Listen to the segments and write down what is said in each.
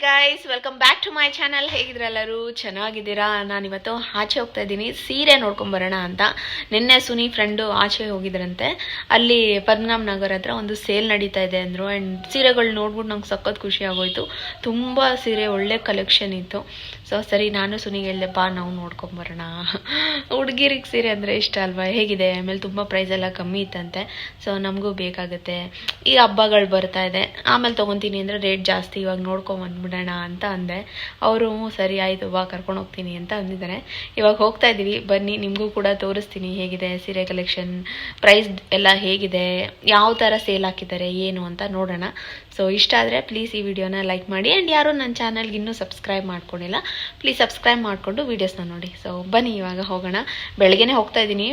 Guys welcome back to my channel ಹೇಗಿದ್ರೆಲ್ಲರೂ ಚೆನ್ನಾಗಿದ್ದೀರಾ? ನಾನಿವತ್ತು ಆಚೆ ಹೋಗ್ತಾ ಇದ್ದೀನಿ. ಸೀರೆ ನೋಡ್ಕೊಂಬರೋಣ ಅಂತ. ನಿನ್ನೆ ಸುನಿ ಫ್ರೆಂಡು ಆಚೆ ಹೋಗಿದ್ರಂತೆ. ಅಲ್ಲಿ ಪದ್ಮನಾಭ ನಗರ್ ಹತ್ರ ಒಂದು ಸೇಲ್ ನಡೀತಾ ಇದೆ ಅಂದರು. ಆ್ಯಂಡ್ ಸೀರೆಗಳು ನೋಡ್ಬಿಟ್ಟು ನಂಗೆ ಸಖತ್ ಖುಷಿ ಆಗೋಯ್ತು. ತುಂಬ ಸೀರೆ ಒಳ್ಳೆ ಕಲೆಕ್ಷನ್ ಇತ್ತು. ಸೊ ಸರಿ, ನಾನು ಸುನಿ ಹೇಳ್ದೆಪ್ಪ ನಾವು ನೋಡ್ಕೊಂಬರೋಣ ಹುಡುಗಿರಿಗೆ ಸೀರೆ ಅಂದರೆ ಇಷ್ಟ ಅಲ್ವಾ? ಹೇಗಿದೆ? ಆಮೇಲೆ ತುಂಬ ಪ್ರೈಸ್ ಎಲ್ಲ ಕಮ್ಮಿ ಇತ್ತಂತೆ. ಸೊ ನಮಗೂ ಬೇಕಾಗುತ್ತೆ. ಈ ಹಬ್ಬಗಳು ಬರ್ತಾ ಇದೆ. ಆಮೇಲೆ ತೊಗೊತೀನಿ ಅಂದರೆ ರೇಟ್ ಜಾಸ್ತಿ, ಇವಾಗ ನೋಡ್ಕೊಂಬಂದ್ಬಿಡೋಣ ಅಂತ ಅಂದೆ. ಅವರು ಸರಿ, ಆಯಿತು, ಬಾ, ಕರ್ಕೊಂಡು ಹೋಗ್ತೀನಿ ಅಂತ ಅಂದಿದ್ದಾರೆ. ಇವಾಗ ಹೋಗ್ತಾ ಇದ್ದೀವಿ ಬನ್ನಿ, ನಿಮಗೂ ಕೂಡ ತೋರಿಸ್ತೀನಿ ಹೇಗಿದೆ ಸೀರೆ ಕಲೆಕ್ಷನ್ ಪ್ರೈಸ್ ಎಲ್ಲ ಹೇಗಿದೆ? ಯಾವ ಥರ ಸೇಲ್ ಹಾಕಿದ್ದಾರೆ? ಏನು ಅಂತ ನೋಡೋಣ. ಸೊ ಇಷ್ಟ ಆದರೆ ಪ್ಲೀಸ್ ಈ ವಿಡಿಯೋನ ಲೈಕ್ ಮಾಡಿ. ಆ್ಯಂಡ್ ಯಾರು ನನ್ನ ಚಾನಲ್ಗೆ ಇನ್ನೂ ಸಬ್ಸ್ಕ್ರೈಬ್ ಮಾಡ್ಕೊಂಡಿಲ್ಲ ಪ್ಲೀಸ್ ಸಬ್ಸ್ಕ್ರೈಬ್ ಮಾಡಿಕೊಂಡು ವೀಡಿಯೋಸ್ನ ನೋಡಿ. ಸೊ ಬನ್ನಿ ಇವಾಗ ಹೋಗೋಣ. ಬೆಳಗ್ಗೆನೇ ಹೋಗ್ತಾ ಇದ್ದೀನಿ.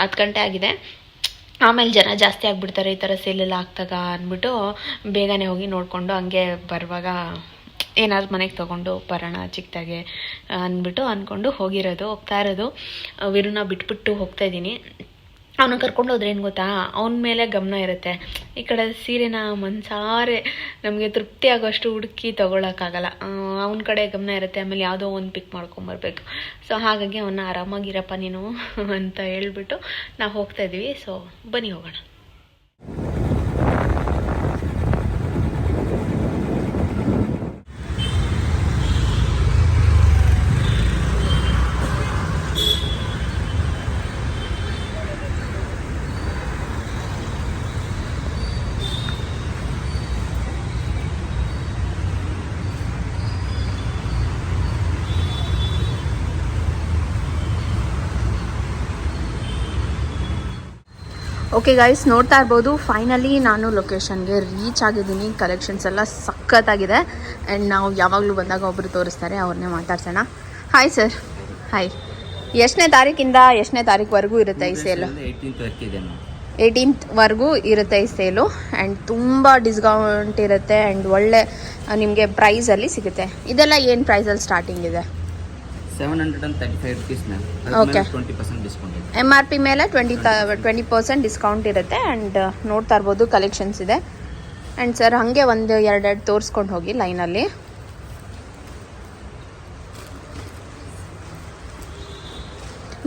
ಹತ್ತು ಗಂಟೆ ಆಗಿದೆ. ಆಮೇಲೆ ಜನ ಜಾಸ್ತಿ ಆಗಿಬಿಡ್ತಾರೆ, ಈ ಥರ ಸೇಲೆಲ್ಲ ಆಗ್ತಾಗ ಅಂದ್ಬಿಟ್ಟು ಬೇಗನೆ ಹೋಗಿ ನೋಡಿಕೊಂಡು ಹಂಗೆ ಬರುವಾಗ ಏನಾದ್ರು ಮನೆಗೆ ತೊಗೊಂಡು ಬರೋಣ ಚಿಕ್ಕದಾಗೆ ಅಂದ್ಬಿಟ್ಟು ಅಂದ್ಕೊಂಡು ಹೋಗಿರೋದು, ಹೋಗ್ತಾ ಇರೋದು. ವಿರುನ ಬಿಟ್ಬಿಟ್ಟು ಹೋಗ್ತಾ ಇದ್ದೀನಿ. ಅವನ ಕರ್ಕೊಂಡು ಹೋದ್ರೆ ಏನು ಗೊತ್ತಾ? ಅವನ ಮೇಲೆ ಗಮನ ಇರುತ್ತೆ. ಈ ಕಡೆ ಸೀರೆನ ಮನ್ಸಾರೆ ನಮಗೆ ತೃಪ್ತಿ ಆಗೋಷ್ಟು ಹುಡುಕಿ ತೊಗೊಳಕ್ಕಾಗಲ್ಲ. ಅವನ ಕಡೆ ಗಮನ ಇರುತ್ತೆ, ಆಮೇಲೆ ಯಾವುದೋ ಒಂದು ಪಿಕ್ ಮಾಡ್ಕೊಂಬರ್ಬೇಕು ಸೊ ಹಾಗಾಗಿ ಅವನ್ನ ಆರಾಮಾಗಿರಪ್ಪ ನೀನು ಅಂತ ಹೇಳ್ಬಿಟ್ಟು ನಾವು ಹೋಗ್ತಾ ಇದ್ದೀವಿ ಸೊ ಬನ್ನಿ ಹೋಗೋಣ. ಓಕೆ ಗೈಸ್ ನೋಡ್ತಾ ಇರ್ಬೋದು. ಫೈನಲಿ ನಾನು ಲೊಕೇಶನ್ಗೆ ರೀಚ್ ಆಗಿದ್ದೀನಿ. ಕಲೆಕ್ಷನ್ಸ್ ಎಲ್ಲ ಸಖತ್ತಾಗಿದೆ. ಆ್ಯಂಡ್ ನಾವು ಯಾವಾಗಲೂ ಬಂದಾಗ ಒಬ್ಬರು ತೋರಿಸ್ತಾರೆ ಅವ್ರನ್ನೇ ಮಾತಾಡ್ಸೋಣ. ಹಾಯ್ ಸರ್ ಹಾಯ್ ಎಷ್ಟನೇ ತಾರೀಕಿಂದ ಎಷ್ಟನೇ ತಾರೀಕುವರೆಗೂ ಇರುತ್ತೆ ಈ ಸೇಲು ಏಯ್ಟೀನ್ತ್ವರೆಗೂ ಇರುತ್ತೆ ಈ ಸೇಲು ಆ್ಯಂಡ್ ತುಂಬ ಡಿಸ್ಕೌಂಟ್ ಇರುತ್ತೆ. ಆ್ಯಂಡ್ ಒಳ್ಳೆ ನಿಮಗೆ ಪ್ರೈಸಲ್ಲಿ ಸಿಗುತ್ತೆ. ಇದೆಲ್ಲ ಏನು ಪ್ರೈಸಲ್ಲಿ ಸ್ಟಾರ್ಟಿಂಗ್ ಇದೆ? Seven hundred and thirty five rupees ma'am Okay. Twenty percent discount ಇದೆ. ಎಂ ಆರ್ ಪಿ ಮೇಲೆ ಟ್ವೆಂಟಿ ಟ್ವೆಂಟಿ ಪರ್ಸೆಂಟ್ ಡಿಸ್ಕೌಂಟ್ ಇರುತ್ತೆ ಆ್ಯಂಡ್ ನೋಡ್ತಾ ಇರ್ಬೋದು ಕಲೆಕ್ಷನ್ಸ್ ಇದೆ. ಆ್ಯಂಡ್ ಸರ್ ಹಾಗೆ ಒಂದು ಎರಡೆರಡು ತೋರಿಸ್ಕೊಂಡು ಹೋಗಿ ಲೈನಲ್ಲಿ.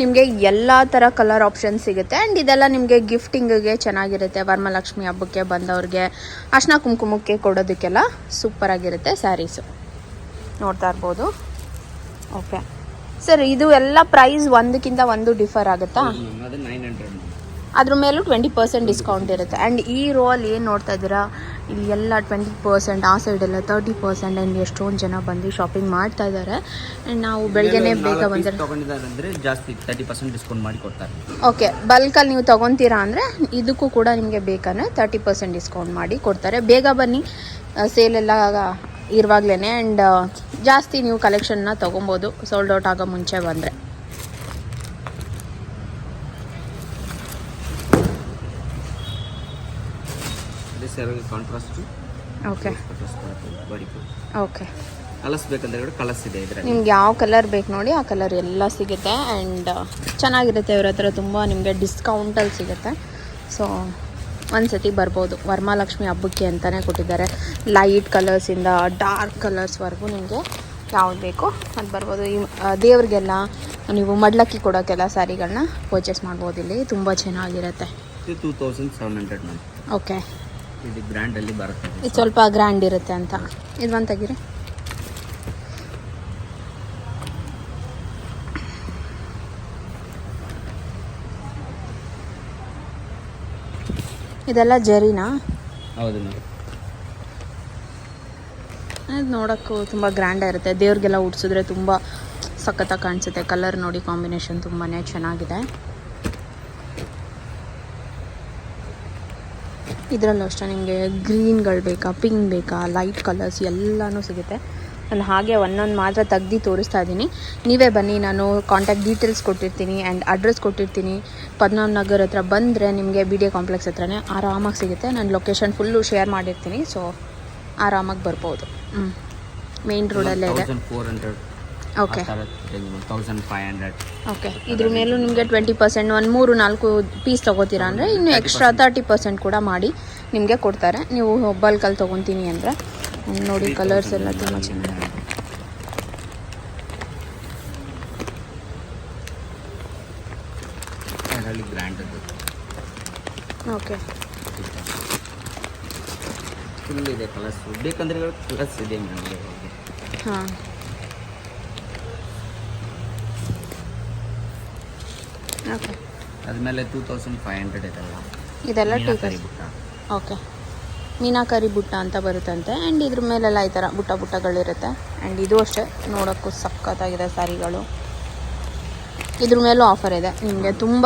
ನಿಮಗೆ ಎಲ್ಲ ಥರ ಕಲರ್ ಆಪ್ಷನ್ ಸಿಗುತ್ತೆ ಆ್ಯಂಡ್ ಇದೆಲ್ಲ ನಿಮಗೆ ಗಿಫ್ಟಿಂಗಿಗೆ ಚೆನ್ನಾಗಿರುತ್ತೆ. ವರಮಹಾಲಕ್ಷ್ಮಿ ಹಬ್ಬಕ್ಕೆ ಬಂದವ್ರಿಗೆ ಅರ್ಶಿನ ಕುಂಕುಮಕ್ಕೆ ಕೊಡೋದಕ್ಕೆಲ್ಲ ಸೂಪರಾಗಿರುತ್ತೆ ಸ್ಯಾರೀಸು ನೋಡ್ತಾ ಇರ್ಬೋದು. ಓಕೆ ಸರ್ ಇದು ಎಲ್ಲ ಪ್ರೈಸ್ ಒಂದಕ್ಕಿಂತ ಒಂದು ಡಿಫರ್ ಆಗುತ್ತಾ? ಅದ್ರ ಮೇಲೂ ಟ್ವೆಂಟಿ ಪರ್ಸೆಂಟ್ ಡಿಸ್ಕೌಂಟ್ ಇರುತ್ತೆ. ಆ್ಯಂಡ್ ಈ ರೋ ಅಲ್ಲಿ ಏನು ನೋಡ್ತಾ ಇದ್ದೀರಾ? ಇಲ್ಲಿ ಎಲ್ಲ ಟ್ವೆಂಟಿ ಪರ್ಸೆಂಟ್ ಆ ಸೈಡೆಲ್ಲ ತರ್ಟಿ ಪರ್ಸೆಂಟ್ ಆ್ಯಂಡ್ ಎಷ್ಟೊಂದು ಜನ ಬಂದು ಶಾಪಿಂಗ್ ಮಾಡ್ತಾ ಇದ್ದಾರೆ. ಆ್ಯಂಡ್ ನಾವು ಬೆಳಗ್ಗೆನೇ ಬೇಗ ಬಂದರೆ ಅಂದ್ರೆ ಜಾಸ್ತಿ ತರ್ಟಿ ಪರ್ಸೆಂಟ್ ಡಿಸ್ಕೌಂಟ್ ಮಾಡಿ ಕೊಡ್ತಾರೆ. ಓಕೆ ಬಲ್ಕಲ್ಲಿ ನೀವು ತೊಗೊತೀರಾ ಅಂದರೆ ಇದಕ್ಕೂ ಕೂಡ ನಿಮಗೆ ಬೇಕಂದರೆ ತರ್ಟಿ ಪರ್ಸೆಂಟ್ ಡಿಸ್ಕೌಂಟ್ ಮಾಡಿ ಕೊಡ್ತಾರೆ. ಬೇಗ ಬನ್ನಿ ಸೇಲೆಲ್ಲ ಇರುವಾಗಲೇ ಆ್ಯಂಡ್ ಜಾಸ್ತಿ ನೀವು ಕಲೆಕ್ಷನ್ನ ತೊಗೊಬೋದು. ಸೋಲ್ಡ್ ಔಟ್ ಆಗೋ ಮುಂಚೆ ಬಂದರೆ. ಓಕೆ ಓಕೆ ಕಲರ್ಸ್ ಬೇಕಂದ್ರೆ ಕೂಡ ಕಲರ್ಸ್ ಇದೆ ಇದರಲ್ಲಿ. ನಿಮ್ಗೆ ಯಾವ ಕಲರ್ ಬೇಕು ನೋಡಿ ಆ ಕಲರ್ ಎಲ್ಲ ಸಿಗುತ್ತೆ. ಆ್ಯಂಡ್ ಚೆನ್ನಾಗಿರುತ್ತೆ ಇವ್ರ ಹತ್ರ ತುಂಬ ನಿಮಗೆ ಡಿಸ್ಕೌಂಟಲ್ಲಿ ಸಿಗುತ್ತೆ. ಸೊ ಒಂದ್ಸತಿ ಬರ್ಬೋದು. ವರಮಹಾಲಕ್ಷ್ಮಿ ಹಬ್ಬಕ್ಕೆ ಅಂತಲೇ ಕೊಟ್ಟಿದ್ದಾರೆ. ಲೈಟ್ ಕಲರ್ಸಿಂದ ಡಾರ್ಕ್ ಕಲರ್ಸ್ವರೆಗೂ ನಿಮಗೆ ಯಾವ್ದು ಬೇಕು ಅದು ಬರ್ಬೋದು. ಈ ದೇವರಿಗೆಲ್ಲ ನೀವು ಮಡ್ಲಕ್ಕಿ ಕೊಡೋಕ್ಕೆಲ್ಲ ಸ್ಯಾರಿಗಳನ್ನ ಪರ್ಚೇಸ್ ಮಾಡ್ಬೋದು ಇಲ್ಲಿ. ತುಂಬ ಚೆನ್ನಾಗಿರುತ್ತೆ. ಇದು two thousand seven hundred okay ಇದು ಬರುತ್ತೆ. ಇದು ಸ್ವಲ್ಪ ಗ್ರ್ಯಾಂಡ್ ಇರುತ್ತೆ ಅಂತ. ಇದು ಒಂದು ತೆಗೀರಿ. ಇದೆಲ್ಲ ಜರಿನಾ? ಹೌದು ಅದು ನೋಡೋಕ್ಕೂ ತುಂಬ ಗ್ರ್ಯಾಂಡಾಗಿರುತ್ತೆ ದೇವ್ರಿಗೆಲ್ಲ ಉಡ್ಸಿದ್ರೆ ತುಂಬ ಸಖತ್ತಾಗಿ ಕಾಣಿಸುತ್ತೆ. ಕಲರ್ ನೋಡಿ ಕಾಂಬಿನೇಷನ್ ತುಂಬಾ ಚೆನ್ನಾಗಿದೆ. ಇದರಲ್ಲೂ ಅಷ್ಟೇ ನಿಮಗೆ ಗ್ರೀನ್ಗಳು ಬೇಕಾ ಪಿಂಕ್ ಬೇಕಾ ಲೈಟ್ ಕಲರ್ಸ್ ಎಲ್ಲನೂ ಸಿಗುತ್ತೆ. ನಾನು ಹಾಗೆ ಒಂದೊಂದು ಮಾತ್ರ ತೆಗ್ದು ತೋರಿಸ್ತಾ ಇದ್ದೀನಿ. ನೀವೇ ಬನ್ನಿ ನಾನು ಕಾಂಟ್ಯಾಕ್ಟ್ ಡೀಟೇಲ್ಸ್ ಕೊಟ್ಟಿರ್ತೀನಿ ಆ್ಯಂಡ್ ಅಡ್ರೆಸ್ ಕೊಟ್ಟಿರ್ತೀನಿ. ಪದ್ಮನಾಭ ನಗರ್ ಹತ್ರ ಬಂದರೆ ನಿಮಗೆ ಬಿ ಡಿ ಎ ಕಾಂಪ್ಲೆಕ್ಸ್ ಹತ್ರನೇ ಆರಾಮಾಗಿ ಸಿಗುತ್ತೆ. ನಾನು ಲೊಕೇಶನ್ ಫುಲ್ಲು ಶೇರ್ ಮಾಡಿರ್ತೀನಿ ಸೊ ಆರಾಮಾಗಿ ಬರ್ಬೋದು. ಹ್ಞೂ ಮೇನ್ ರೋಡಲ್ಲೇ ಇದೆ. Okay thousand five hundred okay ಇದ್ರ ಮೇಲೂ ನಿಮಗೆ ಟ್ವೆಂಟಿ ಪರ್ಸೆಂಟ್ ಒಂದು ಮೂರು ನಾಲ್ಕು ಪೀಸ್ ತೊಗೋತೀರಾ ಅಂದರೆ ಇನ್ನು ಎಕ್ಸ್ಟ್ರಾ ತರ್ಟಿ ಪರ್ಸೆಂಟ್ ಕೂಡ ಮಾಡಿ ನಿಮಗೆ ಕೊಡ್ತಾರೆ. ನೀವು ಬಲ್ಕಲ್ಲಿ ತೊಗೊತೀನಿ ಅಂದರೆ. ನೋಡಿ ಕಲರ್ಸ್ ಎಲ್ಲ ತುಂಬ ಚೆನ್ನಾಗಿದೆ. ಓಕೆ ಫುಲ್ ಇದೆ ಕಲರ್ಸ್ ಬೇಕಂದ್ರೆ ಕಲರ್ಸ್ ಇದೆ ಹಾಂ. ಓಕೆ ಅದ್ಮೇಲೆ ಟೂ ತೌಸಂಡ್ ಫೈವ್ ಹಂಡ್ರೆಡ್ ಇದೆಲ್ಲ ಇದೆಲ್ಲ ಟೂ ಓಕೆ ಮೀನಾಕರಿ ಬುಟ್ಟ ಅಂತ ಬರುತ್ತಂತೆ. ಆ್ಯಂಡ್ ಇದ್ರ ಮೇಲೆಲ್ಲ ಈ ಥರ ಬುಟ್ಟ ಬುಟ್ಟಗಳಿರುತ್ತೆ. ಆ್ಯಂಡ್ ಇದು ಅಷ್ಟೇ, ನೋಡೋಕ್ಕೂ ಸಖತ್ತಾಗಿದೆ ಸ್ಯಾರಿಗಳು. ಇದ್ರ ಮೇಲೂ ಆಫರ್ ಇದೆ. ನಿಮಗೆ ತುಂಬ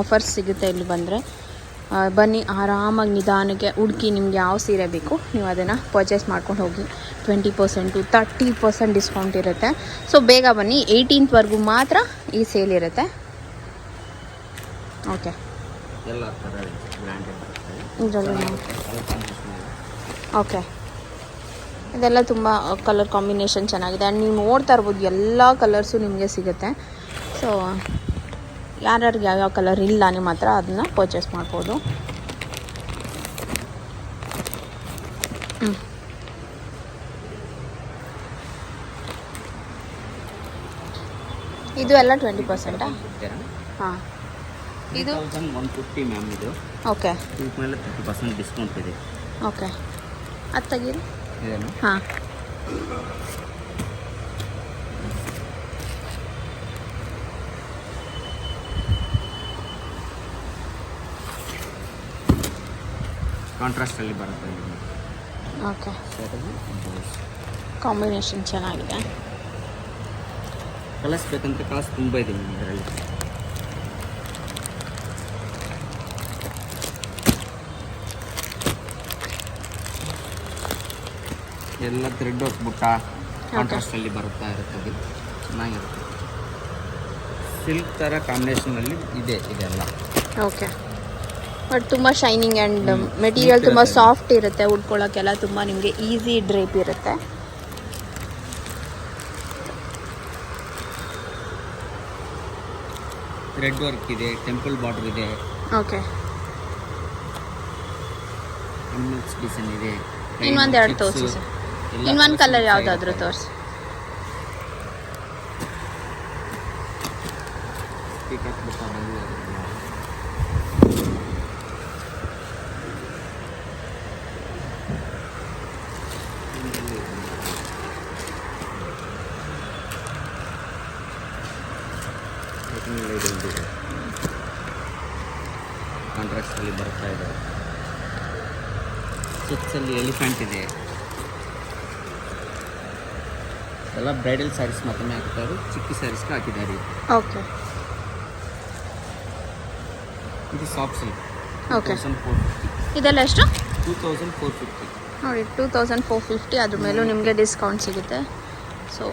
ಆಫರ್ಸ್ ಸಿಗುತ್ತೆ ಇಲ್ಲಿ ಬಂದರೆ. ಬನ್ನಿ, ಆರಾಮಾಗಿ ನಿಧಾನಕ್ಕೆ ಹುಡುಕಿ ನಿಮ್ಗೆ ಯಾವ ಸೀರೆ ಬೇಕು, ನೀವು ಅದನ್ನು ಪರ್ಚೇಸ್ ಮಾಡ್ಕೊಂಡು ಹೋಗಿ twenty percent thirty percent discount ಇರುತ್ತೆ. ಸೊ ಬೇಗ ಬನ್ನಿ ಏಯ್ಟೀನ್ತ್ವರೆಗೂ ಮಾತ್ರ ಈ ಸೇಲ್ ಇರುತ್ತೆ. ಓಕೆ ಎಲ್ಲ ಇದರಲ್ಲಿ ಓಕೆ ಇದೆಲ್ಲ ತುಂಬ ಕಲರ್ ಕಾಂಬಿನೇಷನ್ ಚೆನ್ನಾಗಿದೆ. ಆ್ಯಂಡ್ ನೀವು ನೋಡ್ತಾ ಇರ್ಬೋದು ಎಲ್ಲ ಕಲರ್ಸು ನಿಮಗೆ ಸಿಗುತ್ತೆ. ಸೊ ಯಾರ್ಯಾರಿಗೆ ಯಾವ್ಯಾವ ಕಲರ್ ಇಲ್ಲ ನಿಮ್ಮ ಹತ್ರ ಅದನ್ನ ಪರ್ಚೇಸ್ ಮಾಡ್ಬೋದು. ಹ್ಞೂ ಇದು ಎಲ್ಲ ಟ್ವೆಂಟಿ ಪರ್ಸೆಂಟಾ ಹಾಂ. ಇದು? ಒನ್ ಫಿಫ್ಟಿ ಮ್ಯಾಮ್ ಇದು. ಓಕೆ ಇದಕ್ಕೆ ಮೇಲೆ ತರ್ಟಿ ಪರ್ಸೆಂಟ್ ಡಿಸ್ಕೌಂಟ್ ಇದೆ. ಓಕೆ ಅದು ತೆಗೀರಿ. ಹಾಂ. ಕಾಂಟ್ರಾಸ್ಟಲ್ಲಿ ಬರುತ್ತೆ ಓಕೆ ಕಾಂಬಿನೇಷನ್ ಚೆನ್ನಾಗಿದೆ. ಕಲರ್ಸ್ ಕಳಿಸ್ ಕಲರ್ಸ್ ತುಂಬ ಇದೆ ಇದರಲ್ಲಿ ಎಲ್ಲ ಥ್ರೆಡ್ ಹೊಸ್ಬಿಟ್ಟ ಕಾಂಟ್ರಾಸ್ಟ್ ಕಾಂಟ್ರಾಸ್ಟಲ್ಲಿ ಬರುತ್ತಾ ಇರುತ್ತೆ ಚೆನ್ನಾಗಿರುತ್ತೆ. ಸಿಲ್ಕ್ ಥರ ಕಾಂಬಿನೇಷನಲ್ಲಿ ಇದೆ ಇದೆಲ್ಲ. ಓಕೆ ಬಟ್ ತುಂಬ ಶೈನಿಂಗ್ ಆ್ಯಂಡ್ ಮೆಟೀರಿಯಲ್ ತುಂಬ. ಸಾಫ್ಟ್ ಇರುತ್ತೆ. ಉಟ್ಕೊಳ್ಳೋಕ್ಕೆಲ್ಲ ತುಂಬ ನಿಮಗೆ ಈಸಿ ಡ್ರೇಪ್ ಇರುತ್ತೆ. ಥ್ರೆಡ್ ವರ್ಕ್ ಇದೆ ಟೆಂಪಲ್ ಬಾರ್ಡರ್ ಇದೆ. ಓಕೆ ಡಿಸೈನ್ ಇದೆ. ಇನ್ನೊಂದು ಎರಡು ತೋರಿಸಿ ಸರ್ ಇನ್ನೊಂದು ಕಲರ್ ಯಾವುದಾದ್ರೂ ತೋರಿಸಿ. ಕಾಂಟ್ರಾಕ್ಟ್ಸಲ್ಲಿ ಬರ್ತಾ ಇದೆ. ಸಿಕ್ಸಲ್ಲಿ ಎಲಿಫೆಂಟ್ ಇದೆ. ಎಲ್ಲ ಬ್ರೈಡಲ್ ಸ್ಯಾರೀಸ್ ಮಾತ್ರನೇ ಹಾಕಿದ್ದಾರೆ ಚಿಕ್ಕ ಸ್ಯಾರೀಸ್ಗೆ ಹಾಕಿದ್ದಾರೆ ಓಕೆ. ಇದು ಸಾಫ್ಟ್ ಸಿಲ್ಕ್ ಫಿಫ್ಟಿ ಇದೆಲ್ಲ ಎಷ್ಟು? ಟೂ ತೌಸಂಡ್ ಫೋರ್ ಫಿಫ್ಟಿ ನೋಡಿ ಟೂ ತೌಸಂಡ್ ಫೋರ್ ಫಿಫ್ಟಿ ಅದ್ರ ಮೇಲೂ ನಿಮಗೆ ಡಿಸ್ಕೌಂಟ್ ಸಿಗುತ್ತೆ. ಸೊ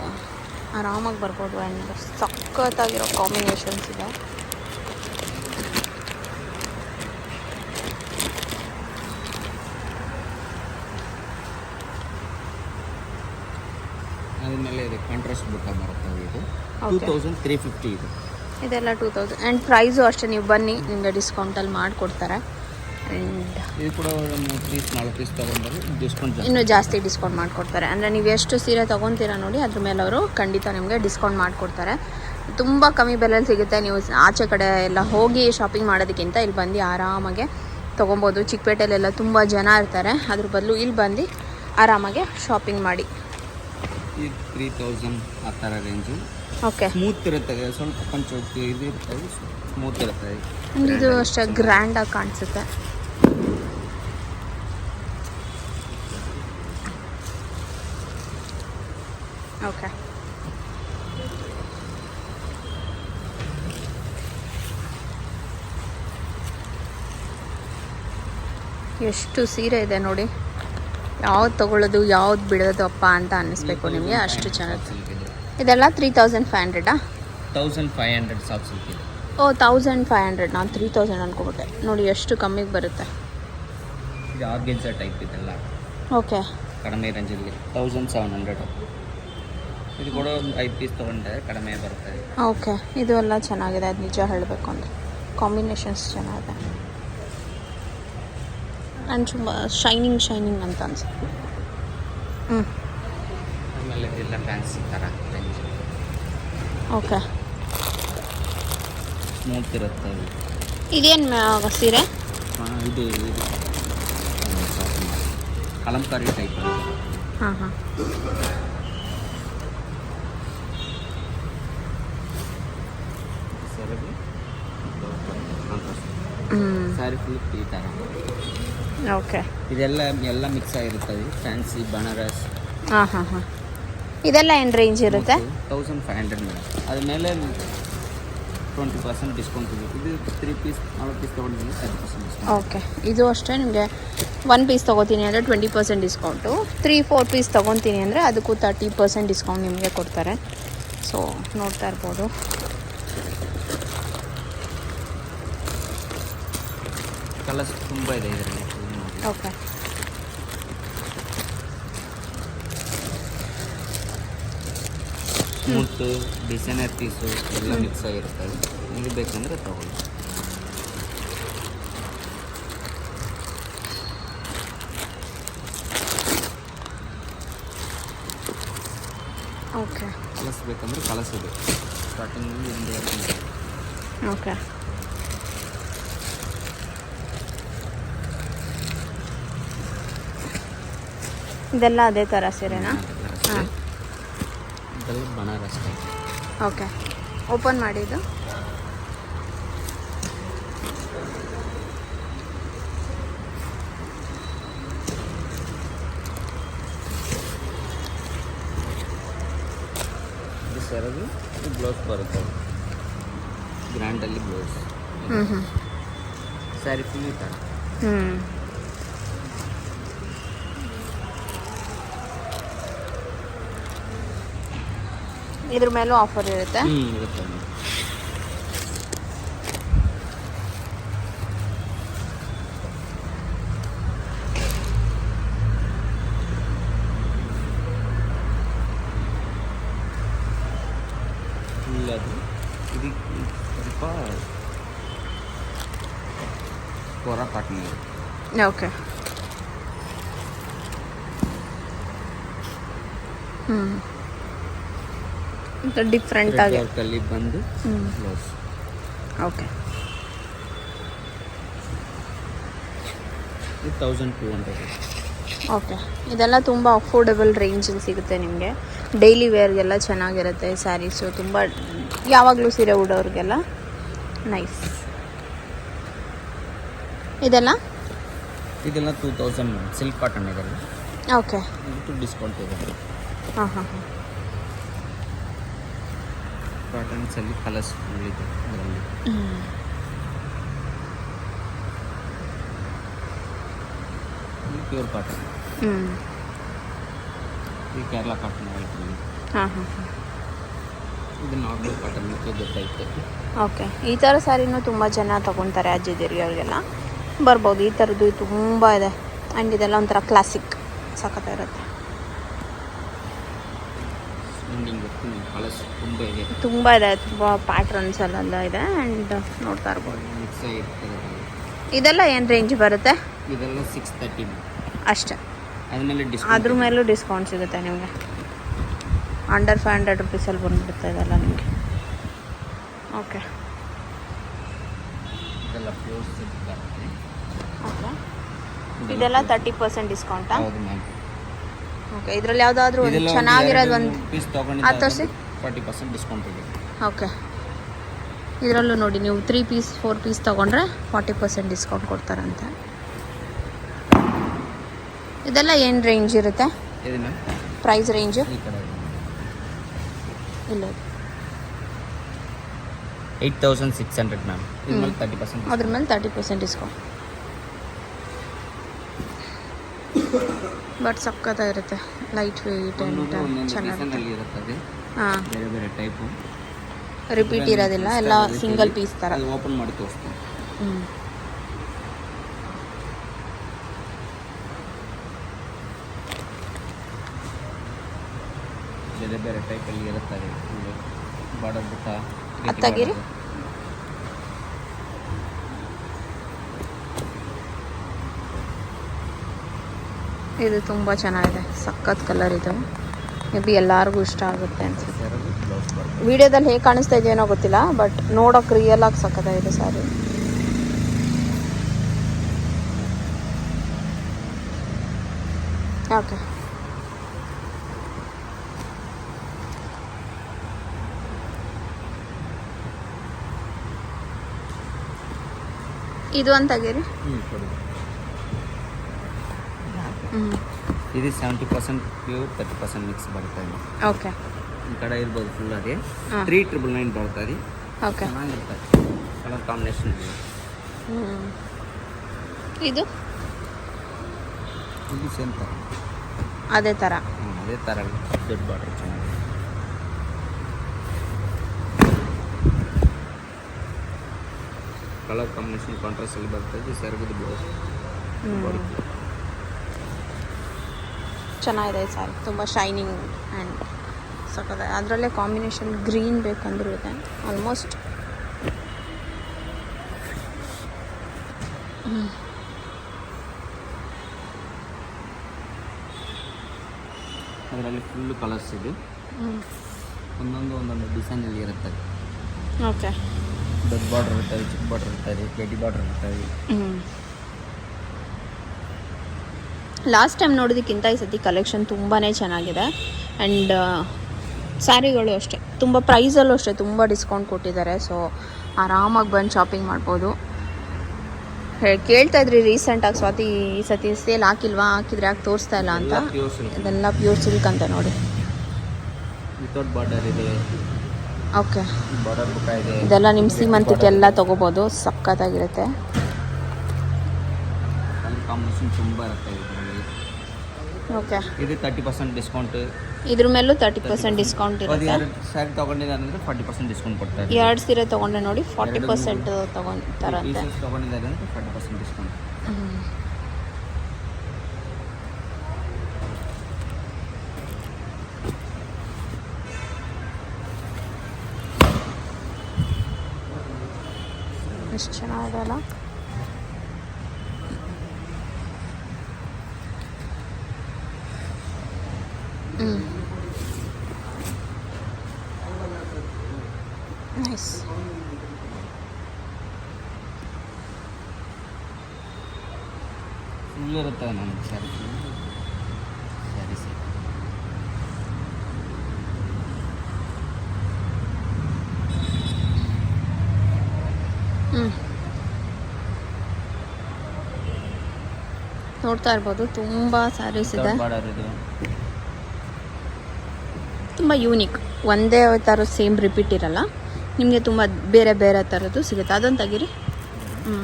ಆರಾಮಾಗಿ ಬರ್ಬೋದು ಆ್ಯಂಡ್ ಸಖತ್ತಾಗಿರೋ ಕಾಂಬಿನೇಷನ್ಸ್ ಇದೆ. ಆದಮೇಲೆ ಇದೆ. ಕಾಂಟ್ರಾಸ್ಟ್ ಬುಕ್ಕ ಬರುತ್ತೆ ಇದು ಟೂ. ತೌಸಂಡ್ ತ್ರೀ ಫಿಫ್ಟಿ ಇದು. ಇದೆಲ್ಲ ಟೂ ತೌಸಂಡ್ ಆ್ಯಂಡ್ ಪ್ರೈಸು ಅಷ್ಟೇ ನೀವು ಬನ್ನಿ ನಿಮಗೆ ಡಿಸ್ಕೌಂಟಲ್ಲಿ ಮಾಡಿಕೊಡ್ತಾರೆ. ಆ್ಯಂಡ್ ಇದು ಕೂಡ ಒಂದು ಪೀಸ್ ನಾಲ್ಕು ಪೀಸ್ ತೊಗೊಂಡ್ರೆ ಡಿಸ್ಕೌಂಟ್ ಇನ್ನೂ ಜಾಸ್ತಿ ಡಿಸ್ಕೌಂಟ್ ಮಾಡಿಕೊಡ್ತಾರೆ. ಅಂದರೆ ನೀವು ಎಷ್ಟು ಸೀರೆ ತೊಗೊತೀರಾ ನೋಡಿ ಅದ್ರ ಮೇಲೆ ಅವರು ಖಂಡಿತ ನಿಮಗೆ ಡಿಸ್ಕೌಂಟ್ ಮಾಡಿಕೊಡ್ತಾರೆ. ತುಂಬ ಕಮ್ಮಿ ಬೆಲೆಯಲ್ಲಿ ಸಿಗುತ್ತೆ. ನೀವು ಆಚೆ ಕಡೆ ಎಲ್ಲ ಹೋಗಿ ಶಾಪಿಂಗ್ ಮಾಡೋದಕ್ಕಿಂತ ಇಲ್ಲಿ ಬಂದು ಆರಾಮಾಗೆ ತೊಗೊಬೋದು. ಚಿಕ್ಕಪೇಟೆಲೆಲ್ಲ ತುಂಬ ಜನ ಇರ್ತಾರೆ. ಅದ್ರ ಬದಲು ಇಲ್ಲಿ ಬಂದು ಆರಾಮಾಗೆ ಶಾಪಿಂಗ್ ಮಾಡಿ. ತ್ರೀ ತೌಸಂಡ್ ಆ ಥರ ರೇಂಜು ಓಕೆ ಸ್ಮೂತ್ ಇರುತ್ತೆ ಸ್ವಲ್ಪ ಕೊಂಚ ಇದು ಇರುತ್ತೆ ಸ್ಮೂತ್ ಇರುತ್ತೆ ಇದು ಅಷ್ಟೇ ಗ್ರ್ಯಾಂಡಾಗಿ ಕಾಣಿಸುತ್ತೆ. ಓಕೆ ಎಷ್ಟು ಸೀರೆ ಇದೆ ನೋಡಿ. ಯಾವ್ದು ತಗೊಳ್ಳೋದು ಯಾವ್ದು ಬಿಡೋದು ಅಪ್ಪ ಅಂತ ಅನ್ನಿಸ್ಬೇಕು ನಿಮಗೆ? ಅಷ್ಟು ಚೆನ್ನಾಗಿ. ಇದೆಲ್ಲ three thousand five ಹಂಡ್ರೆಡಾ thousand five hundred soft silk ಇದೆ. ಓ ತೌಸಂಡ್ ಫೈವ್ ಹಂಡ್ರೆಡ್ ನಾನು ತ್ರೀ ತೌಸಂಡ್ ಅನ್ಕೊಬಿಟ್ಟೆ. ನೋಡಿ ಎಷ್ಟು ಕಮ್ಮಿಗೆ ಬರುತ್ತೆ. ಇದು ಆರ್ಗೆನ್ಸ ಟೈಪ್ ಇದೆಲ್ಲ. ಓಕೆ. ಕಡಿಮೆ ರೇಂಜಲ್ಲಿ ತೌಸಂಡ್ ಸೆವೆನ್ ಹಂಡ್ರೆಡ್ ಇದು ಕೂಡ ಒಂದು ಐದು ಪೀಸ್ ತೊಗೊಂಡ್ರೆ ಕಡಿಮೆ ಬರುತ್ತೆ. ಓಕೆ. ಇದು ಎಲ್ಲ ಚೆನ್ನಾಗಿದೆ. ಅದು ನಿಜ ಹೇಳಬೇಕು ಅಂದರೆ. ಕಾಂಬಿನೇಷನ್ಸ್ ಚೆನ್ನಾಗಿದೆ. ಆ್ಯಂಡ್ ತುಂಬ ಶೈನಿಂಗ್ ಶೈನಿಂಗ್ ಅಂತ ಅನ್ಸುತ್ತೆ. ಹ್ಞೂ ಆಮೇಲೆ ಎಲ್ಲ ಫ್ಯಾನ್ಸಿ ಥರ ಓಕೆ ಅದು. ಇದೇನು ಸೀರೆ? ಇದು ಕಲಂಕಾರಿ ಟೈಪ್ ಹಾಂ ಹಾಂ. ಸ್ಯಾರಿ ಫುಲ್ ಈ ಥರ ಓಕೆ ಇದೆಲ್ಲ ಎಲ್ಲ ಮಿಕ್ಸ್ ಆಗಿರುತ್ತದೆ ಫ್ಯಾನ್ಸಿ ಬನಾರಸ್ ಹಾಂ ಹಾಂ ಹಾಂ. ಇದೆಲ್ಲ ಏನು ರೇಂಜ್ ಇರುತ್ತೆ? Thousand five hundred madam. ಅದ್ರ ಮೇಲೆ ಟ್ವೆಂಟಿ ಪರ್ಸೆಂಟ್ ಡಿಸ್ಕೌಂಟ್ ಇದೆ. ಇದು ತ್ರೀ ಪೀಸ್ ನಾಲ್ಕು ಪೀಸ್ ತೊಗೊಂಡಿದ್ದೀನಿ ತರ್ಟಿ ಪರ್ಸೆಂಟ್ ಡಿಸ್ಕೌಂಟ್ ಓಕೆ ಇದು ಅಷ್ಟೇ ನಿಮಗೆ ಒನ್ ಪೀಸ್ ತೊಗೋತೀನಿ ಅಂದರೆ twenty percent discount three four piece ತೊಗೊತೀನಿ ಅಂದರೆ ಅದಕ್ಕೂ ತರ್ಟಿ ಪರ್ಸೆಂಟ್ ಡಿಸ್ಕೌಂಟ್ ನಿಮಗೆ ಕೊಡ್ತಾರೆ. ಸೊ ನೋಡ್ತಾ ಇರ್ಬೋದು. ಕಲರ್ಸ್ ತುಂಬ ಇದೆ ಇದರಲ್ಲಿ. ಓಕೆ ಸ್ಮೂತು ಡಿಸೈನರ್ ಪೀಸು ಎಲ್ಲ ಮಿಕ್ಸ್ ಆಗಿರುತ್ತದೆ ನಿಮಗೆ ಬೇಕಂದರೆ ತಗೊಳ್ಳಿ ಓಕೆ ಕಲರ್ಸ್ ಬೇಕಂದ್ರೆ ಕಲರ್ಸ್ ಇದೆ ಸ್ಟಾರ್ಟಿಂಗ್ ಒಂದು ಎರಡು ಓಕೆ ಇದೆಲ್ಲ ಅದೇ ಥರ ಸೀರೆನಾ? ಹಾಂ. ಬನಾರಸ್ ಓಕೆ. ಓಪನ್ ಮಾಡಿದ್ದು ಇದು. ಸೆರಗು ಬ್ಲೌಸ್ ಬರುತ್ತೆ. ಗ್ರ್ಯಾಂಡಲ್ಲಿ ಬ್ಲೌಸ್ ಹ್ಞೂ ಹ್ಞೂ ಸ್ಯಾರಿ ಫುಲ್ ಈ ಥರ ಹ್ಞೂ ಇದ್ರ ಮೇಲೂ ಆಫರ್ ಇರುತ್ತೆ ಹ್ಞೂ ಇರುತ್ತೆ ಮೇಡಮ್ ಫುಲ್ ಅದು ಇದಕ್ಕೆ ಸ್ವಲ್ಪ ಕೊರ ಕಾಟನ್ ಇದೆ ಓಕೆ ಹ್ಞೂ ಡಿಫ್ರೆಂಟ್ ಆಗಿ. ವರ್ಕಲ್ಲಿ ಬಂದು blouse okay thousand two hundred okay ಇದೆಲ್ಲ ತುಂಬ ಅಫೋರ್ಡೆಬಲ್ ರೇಂಜಲ್ಲಿ ಸಿಗುತ್ತೆ ನಿಮಗೆ. ಡೈಲಿ ವೇರ್ಗೆಲ್ಲ ಚೆನ್ನಾಗಿರುತ್ತೆ ಸ್ಯಾರೀಸು ತುಂಬ ಯಾವಾಗಲೂ ಸೀರೆ ಉಡೋರಿಗೆಲ್ಲ ನೈಸ್ ಇದೆಲ್ಲ? ಇದೆಲ್ಲ ಟೂ ತೌಸಂಡ್ ಸಿಲ್ಕ್ ಕಾಟನ್ ಇದೆಲ್ಲ. ಓಕೆ ಡಿಸ್ಕೌಂಟ್ ಇದೆ. ಹಾಂ ಹಾಂ ಹಾಂ. ಕಾಟನ್ಸಲ್ಲಿ ಕಲರ್ಸ್ ಫುಲ್ ಇದೆ ಅದರಲ್ಲಿ ಪ್ಯೂರ್ ಕಾಟನ್ ಈ ಕೇರಳ ಕಾಟನ್ ಆಯ್ತು ಹಾಂ ಹಾಂ ಹಾಂ. ಇದು ನಾರ್ಮಲ್ ಕಾಟನ್ ಗೊತ್ತಾಯ್ತು. ಓಕೆ ಈ ಥರ ಸ್ಯಾರಿನೂ ತುಂಬ ಜನ ತೊಗೊತಾರೆ ಅಜ್ಜಿದಿರಿಯವ್ರಿಗೆಲ್ಲ ಬರ್ಬೋದು. ಈ ಥರದ್ದು ತುಂಬ ಇದೆ. ಆ್ಯಂಡ್ ಇದೆಲ್ಲ ಒಂಥರ ಕ್ಲಾಸಿಕ್ ಸಖತ್ತಾಗಿರುತ್ತೆ. ಕಲರ್ಸ್ ತುಂಬ ಇದೆ. ತುಂಬ ಇದೆ ತುಂಬ ಪ್ಯಾಟ್ರನ್ಸಲ್ಲೆಲ್ಲ ಇದೆ ಆ್ಯಂಡ್ ನೋಡ್ತಾ ಇರ್ಬೋದು. ಮಿಕ್ಸ್ ಆಗಿರ್ತದೆ ಇದೆಲ್ಲ ಏನು ರೇಂಜ್ ಬರುತ್ತೆ? ಇದೆಲ್ಲ ಸಿಕ್ಸ್ ತರ್ಟಿ ಅಷ್ಟೇ. ಅದ್ಮೇಲೆ ಅದ್ರ ಮೇಲೂ ಡಿಸ್ಕೌಂಟ್ ಸಿಗುತ್ತೆ ನಿಮಗೆ. ಅಂಡರ್ ಫೈವ್ ಹಂಡ್ರೆಡ್ ರುಪೀಸಲ್ಲಿ ಬಂದುಬಿಡುತ್ತೆ ಇದೆಲ್ಲ ನಿಮಗೆ. ಓಕೆ ಇದೆಲ್ಲ ಪ್ಯೂರ್ ಸಿಲ್ಕ್ ಓಕೆ ಇದೆಲ್ಲ ತರ್ಟಿ ಪರ್ಸೆಂಟ್ ಡಿಸ್ಕೌಂಟಾ ಓಕೆ ಇದರಲ್ಲಿ ಯಾವುದಾದ್ರೂ ಒಂದು ಚೆನ್ನಾಗಿರೋದು ಒಂದು ಪೀಸ್ ಆ ತೋರಿಸಿ ಫಾರ್ಟಿ ಪರ್ಸೆಂಟ್ ಡಿಸ್ಕೌಂಟ್ ಇದೆ. ಓಕೆ ಇದರಲ್ಲೂ ನೋಡಿ ನೀವು ತ್ರೀ ಪೀಸ್ ಫೋರ್ ಪೀಸ್ ತಗೊಂಡ್ರೆ ಫಾರ್ಟಿ ಪರ್ಸೆಂಟ್ ಡಿಸ್ಕೌಂಟ್ ಕೊಡ್ತಾರಂತೆ. ಇದೆಲ್ಲ ಏನು ರೇಂಜ್ ಇರುತ್ತೆ? ಇದೆ ಮ್ಯಾಮ್ ಪ್ರೈಸ್ ರೇಂಜು ಈ ಕಡೆ ಇಲ್ಲ. Eight thousand six hundred ma'am ಇದ್ಮೇಲೆ ತರ್ಟಿ ಪರ್ಸೆಂಟ್ ಅದ್ರ ಮೇಲೆ ತರ್ಟಿ ಪರ್ಸೆಂಟ್ ಡಿಸ್ಕೌಂಟ್ ಬಟ್ ಸಕ್ಕತ್ತಾಗಿರುತ್ತೆ ಲೈಟ್ ವೆಯ್ಟ್ ಚೆನ್ನಾಗಿರುತ್ತೆ. ಹಾಂ. ಬೇರೆ ಬೇರೆ ಟೈಪು ರಿಪೀಟ್ ಇರೋದಿಲ್ಲ ಎಲ್ಲ ಸಿಂಗಲ್ ಪೀಸ್ ಥರ ಓಪನ್ ಮಾಡಿ ತೋರಿಸ್ತೀನಿ. ಹ್ಞೂ ಬೇರೆ ಬೇರೆ ಟೈಪಲ್ಲಿ ಇರುತ್ತದೆ ಬಾರ್ಡರ್ ಬುಟ್ಟ ಅದ್ ಇದು ತುಂಬ ಚೆನ್ನಾಗಿದೆ. ಸಖತ್ ಕಲರ್ ಇದು. ಮೇ ಬಿ ಎಲ್ಲರಿಗೂ ಇಷ್ಟ ಆಗುತ್ತೆ ಅನ್ಸುತ್ತೆ. ವಿಡಿಯೋದಲ್ಲಿ ಹೇಗೆ ಕಾಣಿಸ್ತಾ ಇದೆಯೇನೋ ಗೊತ್ತಿಲ್ಲ ಬಟ್ ನೋಡೋಕೆ ರಿಯಲ್ ಆಗಿ ಸಖತ್ತಾಗಿದೆ ಸ್ಯಾರಿ ಓಕೆ ಇದು ಅಂತ ತೆಗೀರಿ ಹ್ಞೂ ಕೊಡಿ ಹ್ಞೂ ಇದು seventy percent pure thirty percent mix ಬರ್ತಾ ಇದೆ ಓಕೆ. ಈ ಕಡೆ ಇರ್ಬೋದು ಫುಲ್ ಅದೇ. ಹಾಂ. ತ್ರೀ ಟ್ರಿಬಲ್ ನೈನ್ ಬರ್ತದೆ ಓಕೆ. ಚೆನ್ನಾಗಿರ್ತದೆ ಕಲರ್ ಕಾಂಬಿನೇಷನ್ ಇದೆ. ಹ್ಞೂ ಇದು? ಇದು ಸೇಮ್ ಥರ ಅದೇ ಥರ ಹ್ಞೂ ಅದೇ ಥರ ದೊಡ್ಡ ಬಾರ್ಡರ್ ಚೆನ್ನಾಗಿದೆ. ಕಲರ್ ಕಾಂಬಿನೇಷನ್ ಕಾಂಟ್ರಾಸ್ಟ್ ಅಲ್ಲಿ ಬರ್ತದೆ ಸೆರಗದ ಬ್ಲೌಸ್ ಬರುತ್ತೆ. ಚೆನ್ನಾಗಿದೆ ಈ ಸ್ಯಾರಿ ತುಂಬ ಶೈನಿಂಗ್ ಆ್ಯಂಡ್ ಸಖತ್. ಅದರಲ್ಲೇ ಕಾಂಬಿನೇಷನ್ ಗ್ರೀನ್ ಬೇಕಂದ್ರೂ ಇದೆ. ಆಲ್ಮೋಸ್ಟ್ ಅದರಲ್ಲಿ ಫುಲ್ ಕಲರ್ಸ್ ಇದೆ. ಒಂದೊಂದು ಒಂದೊಂದು ಡಿಸೈನಲ್ಲಿ ಇರುತ್ತೆ. ಓಕೆ ದೊಡ್ಡ ಬಾರ್ಡರ್ ಇರ್ತದೆ ಚಿಕ್ಕ ಬಾರ್ಡರ್ ಇರ್ತದೆ ಕೆಡಿ ಬಾರ್ಡರ್ ಇರ್ತದೆ. ಲಾಸ್ಟ್ ಟೈಮ್ ನೋಡೋದಕ್ಕಿಂತ ಈ ಸತಿ ಕಲೆಕ್ಷನ್ ತುಂಬಾ ಚೆನ್ನಾಗಿದೆ. ಆ್ಯಂಡ್ ಸ್ಯಾರಿಗಳು ಅಷ್ಟೇ. ತುಂಬ ಪ್ರೈಸಲ್ಲೂ ಅಷ್ಟೇ ತುಂಬ ಡಿಸ್ಕೌಂಟ್ ಕೊಟ್ಟಿದ್ದಾರೆ. ಸೊ ಆರಾಮಾಗಿ ಬಂದು ಶಾಪಿಂಗ್ ಮಾಡ್ಬೋದು. ಕೇಳ್ತಾ ಇದ್ರಿ ರೀಸೆಂಟಾಗಿ ಸ್ವಾತಿ ಈ ಸತಿ ಸೇಲ್ ಹಾಕಿಲ್ವಾ? ಹಾಕಿದ್ರೆ ಯಾಕೆ ತೋರಿಸ್ತಾ ಇಲ್ಲ ಅಂತ? ಅದೆಲ್ಲ ಇದೆಲ್ಲ ಪ್ಯೂರ್ ಸಿಲ್ಕ್ ಅಂತ ನೋಡಿ. ಓಕೆ ಇದೆಲ್ಲ ನಿಮ್ಮ ಸೀಮಂತಕ್ಕೆಲ್ಲ ತೊಗೋಬೋದು. ಸಖತ್ತಾಗಿರುತ್ತೆ. ತುಂಬ ಓಕೆ ಇದು ತರ್ಟಿ ಪರ್ಸೆಂಟ್ ಡಿಸ್ಕೌಂಟ್ ಇದ್ರ ಮೇಲೂ ತರ್ಟಿ ಪರ್ಸೆಂಟ್ ಡಿಸ್ಕೌಂಟ್ ಅದು ಇರುತ್ತೆ ಎರಡು ಸ್ಯಾರಿ ತೊಗೊಂಡಿದ್ದಾರೆ ಅಂದರೆ ಫಾರ್ಟಿ ಪರ್ಸೆಂಟ್ ಡಿಸ್ಕೌಂಟ್ ಕೊಡ್ತಾರೆ ಎರಡು ಸೀರೆ ತೊಗೊಂಡ್ರೆ ನೋಡಿ ಫಾರ್ಟಿ ಪರ್ಸೆಂಟ್ ತೊಗೊತಾರಂತೆ ಪೀಸಸ್ ತೊಗೊಂಡಿದ್ದಾರೆ ಅಂದರೆ ಫಾರ್ಟಿ ಪರ್ಸೆಂಟ್ ಡಿಸ್ಕೌಂಟ್ ಎಷ್ಟು ಚೆನ್ನಾಗಿದೆ ಅಲ್ಲ ನೈಸ್ ಫುಲ್ ಇರುತ್ತೆ ನನಗೆ ಸ್ಯಾರಿ ಸ್ಯಾರಿ ನೋಡ್ತಾ ಇರ್ಬೋದು ತುಂಬಾ ಸ್ಯಾರೀಸ್ ಇದು. ತುಂಬ ಯೂನಿಕ್ ಒಂದೇ ಥರ ಸೇಮ್ ರಿಪೀಟ್ ಇರಲ್ಲ. ನಿಮಗೆ ತುಂಬ ಬೇರೆ ಬೇರೆ ಥರದ್ದು ಸಿಗುತ್ತೆ. ಅದೊಂದು ತೆಗೀರಿ. ಹ್ಞೂ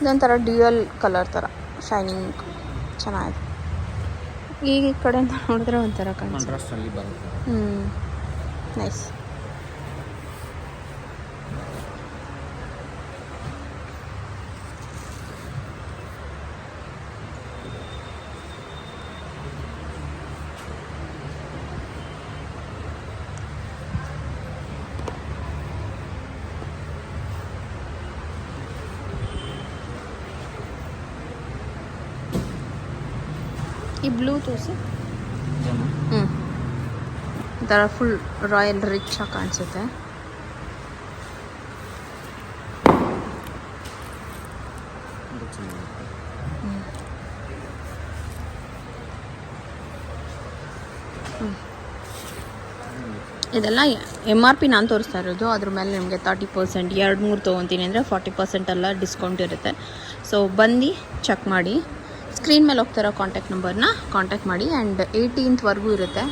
ಇದೊಂಥರ ಡ್ಯೂಯಲ್ ಕಲರ್ ಥರ. ಶೈನಿಂಗ್ ಚೆನ್ನಾಗಿದೆ. ಈ ಕಡೆಯಿಂದ ನೋಡಿದ್ರೆ ಒಂಥರ ಬರುತ್ತೆ. ಹ್ಞೂ ನೈಸ್ ಬ್ಲೂ ತೋರಿಸಿ? ಹ್ಞೂ ಒಂಥರ ಫುಲ್ ರಾಯಲ್ ರಿಚ್ ಆಗಿ ಕಾಣಿಸುತ್ತೆ ಇದೆಲ್ಲ ಎಂ ಆರ್ ಪಿ ನಾನು ತೋರಿಸ್ತಾ ಇರೋದು. ಅದ್ರ ಮೇಲೆ ನಿಮಗೆ ತರ್ಟಿ ಪರ್ಸೆಂಟ್ ಎರಡು ಮೂರು ತೊಗೊತೀನಿ ಅಂದರೆ ಫಾರ್ಟಿ ಪರ್ಸೆಂಟ್ ಎಲ್ಲ ಡಿಸ್ಕೌಂಟ್ ಇರುತ್ತೆ. ಸೊ ಬಂದು ಚೆಕ್ ಮಾಡಿ. ಸ್ಕ್ರೀನ್ ಮೇಲೆ ಹೋಗ್ತಿರೋ ಕಾಂಟ್ಯಾಕ್ಟ್ ನಂಬರ್ನ ಕಾಂಟ್ಯಾಕ್ಟ್ ಮಾಡಿ ಆ್ಯಂಡ್ ಏಯ್ಟೀನ್ತ್ವರೆಗೂ ಇರುತ್ತೆ.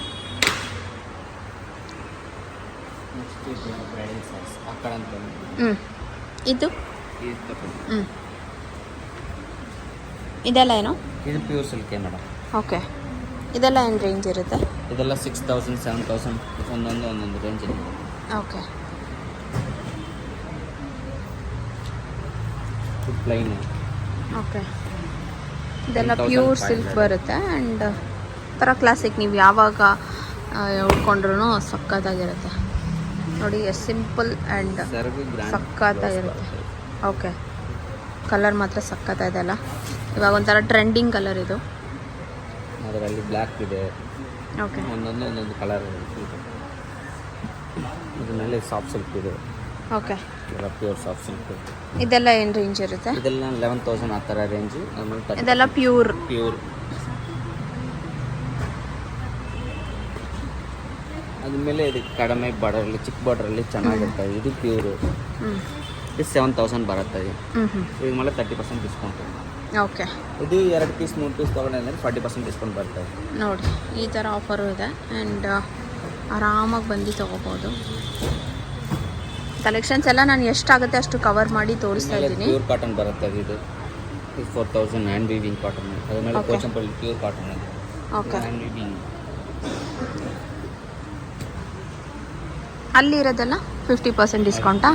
ಹ್ಞೂ ಇದು? ಹ್ಞೂ ಇದೆಲ್ಲ ಏನು? ಇದು ಪ್ಯೂರ್ ಸಿಲ್ಕೆ ಮೇಡಮ್ ಓಕೆ ಇದೆಲ್ಲ ಏನು ರೇಂಜ್ ಇರುತ್ತೆ? ಇದೆಲ್ಲ ಸಿಕ್ಸ್ ತೌಸಂಡ್ ಸೆವೆನ್ ತೌಸಂಡ್ ಒಂದೊಂದು ಒಂದೊಂದು ರೇಂಜ್ ಇದೆ. ಓಕೆ ಪ್ಲೈನ್ ಓಕೆ ಇದೆಲ್ಲ 10,500 ಪ್ಯೂರ್ ಸಿಲ್ಕ್ ಬರುತ್ತೆ ಆ್ಯಂಡ್ ಥರ ಕ್ಲಾಸಿಕ್ ನೀವು ಯಾವಾಗ ಉಟ್ಕೊಂಡ್ರೂ ಸಕ್ಕತ್ತಾಗಿರುತ್ತೆ ನೋಡಿ ಎಷ್ಟು ಸಿಂಪಲ್ ಆ್ಯಂಡ್ ಸಕ್ಕತ್ತಾಗಿರುತ್ತೆ ಸಖತ್ತಾಗಿರುತ್ತೆ. ಓಕೆ ಕಲರ್ ಮಾತ್ರ ಸಕ್ಕತ್ತಾಯಿದೆ ಅಲ್ಲ? ಇವಾಗ ಒಂಥರ ಟ್ರೆಂಡಿಂಗ್ ಕಲರ್ ಇದು. ಅದರಲ್ಲಿ ಬ್ಲ್ಯಾಕ್ ಇದೆ. ಓಕೆ ಒಂದೊಂದು ಒಂದೊಂದು ಕಲರ್ ಇದೆ ಸಾಫ್ಟ್ ಸಿಲ್ಕ್ ಇದೆ. ಓಕೆ ಎಲ್ಲ ಪ್ಯೂರ್ ಸಾಫ್ಟ್ ಸಿಲ್ಕ್ ಇದೆಲ್ಲ ಏನು ರೇಂಜ್ ಇರುತ್ತೆ? ಇದೆಲ್ಲ ಲೆವೆನ್ ತೌಸಂಡ್ ಆ ಥರ ರೇಂಜ್ ಇದೆಲ್ಲ ಪ್ಯೂರ್ ಪ್ಯೂರ್ ಅದ್ಮೇಲೆ ಇದು ಕಡಿಮೆ ಬಾರ್ಡರಲ್ಲಿ ಚಿಕ್ಕ ಬಾರ್ಡರಲ್ಲಿ ಚೆನ್ನಾಗಿರ್ತದೆ ಇದು ಪ್ಯೂರು ಇದು ಸೆವೆನ್ ತೌಸಂಡ್ ಬರುತ್ತೆ ಇದು. ಮೇಲೆ ತರ್ಟಿ ಪರ್ಸೆಂಟ್ ಡಿಸ್ಕೌಂಟ್ ಓಕೆ ಇದು ಎರಡು ಪೀಸ್ ಮೂರು ಪೀಸ್ ತೊಗೊಂಡ್ರೆ ಫಾರ್ಟಿ ಪರ್ಸೆಂಟ್ ಡಿಸ್ಕೌಂಟ್ ಬರ್ತದೆ ನೋಡಿ ಈ ಥರ ಆಫರು ಇದೆ. ಆ್ಯಂಡ್ ಆರಾಮಾಗಿ ಬಂದು ತೊಗೋಬೋದು. ಕಲೆಕ್ಷನ್ಸ್ ಎಲ್ಲ ನಾನು ಎಷ್ಟಾಗುತ್ತೆ ಅಷ್ಟು ಕವರ್ ಮಾಡಿ ತೋರಿಸ್ತಾ ಇದ್ದೀನಿ. ಪ್ಯೂರ್ ಕಾಟನ್ ಬರುತ್ತೆ ಇದು four thousand hand weaving cotton ಅದ್ರ ಮೇಲೆ ಕೋಚಂಪಲ್ ಕೋಚಂಪಲ್ಲಿ ಪ್ಯೂರ್ ಕಾಟನ್ ಇದೆ ಓಕೆ ಹ್ಯಾಂಡ್ ವೀವಿಂಗ್ ಅಲ್ಲಿ ಇರೋದಲ್ಲ ಫಿಫ್ಟಿ ಪರ್ಸೆಂಟ್ ಡಿಸ್ಕೌಂಟಾ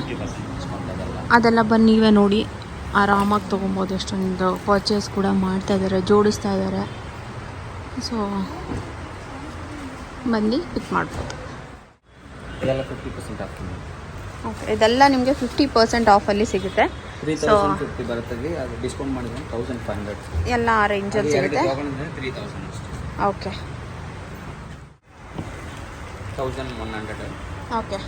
ಅದೆಲ್ಲ. ಬಂದು ನೀವೇ ನೋಡಿ. ಆರಾಮಾಗಿ ತೊಗೊಬೋದು ಎಷ್ಟೊಂದು ಪರ್ಚೇಸ್ ಕೂಡ ಮಾಡ್ತಾ ಇದ್ದಾರೆ ಜೋಡಿಸ್ತಾ ಇದ್ದಾರೆ ಸೊ ಬನ್ನಿ ಪಿಕ್ ಮಾಡ್ಬೋದು. ಇದೆಲ್ಲ ಫಿಫ್ಟಿ ಪರ್ಸೆಂಟ್ ಆಗ್ತದೆ ಓಕೆ ಇದೆಲ್ಲ ನಿಮಗೆ ಫಿಫ್ಟಿ ಪರ್ಸೆಂಟ್ ಆಫಲ್ಲಿ ಸಿಗುತ್ತೆ. ಫಿಫ್ಟಿ ಬರುತ್ತೆ ಅದು ಡಿಸ್ಕೌಂಟ್ ಮಾಡಿದ್ರೆ ತೌಸಂಡ್ ಫೈವ್ ಹಂಡ್ರೆಡ್ ಎಲ್ಲ ಆ ರೇಂಜಲ್ಲಿ ಸಿಗುತ್ತೆ. Three thousand okay thousand one hundred okay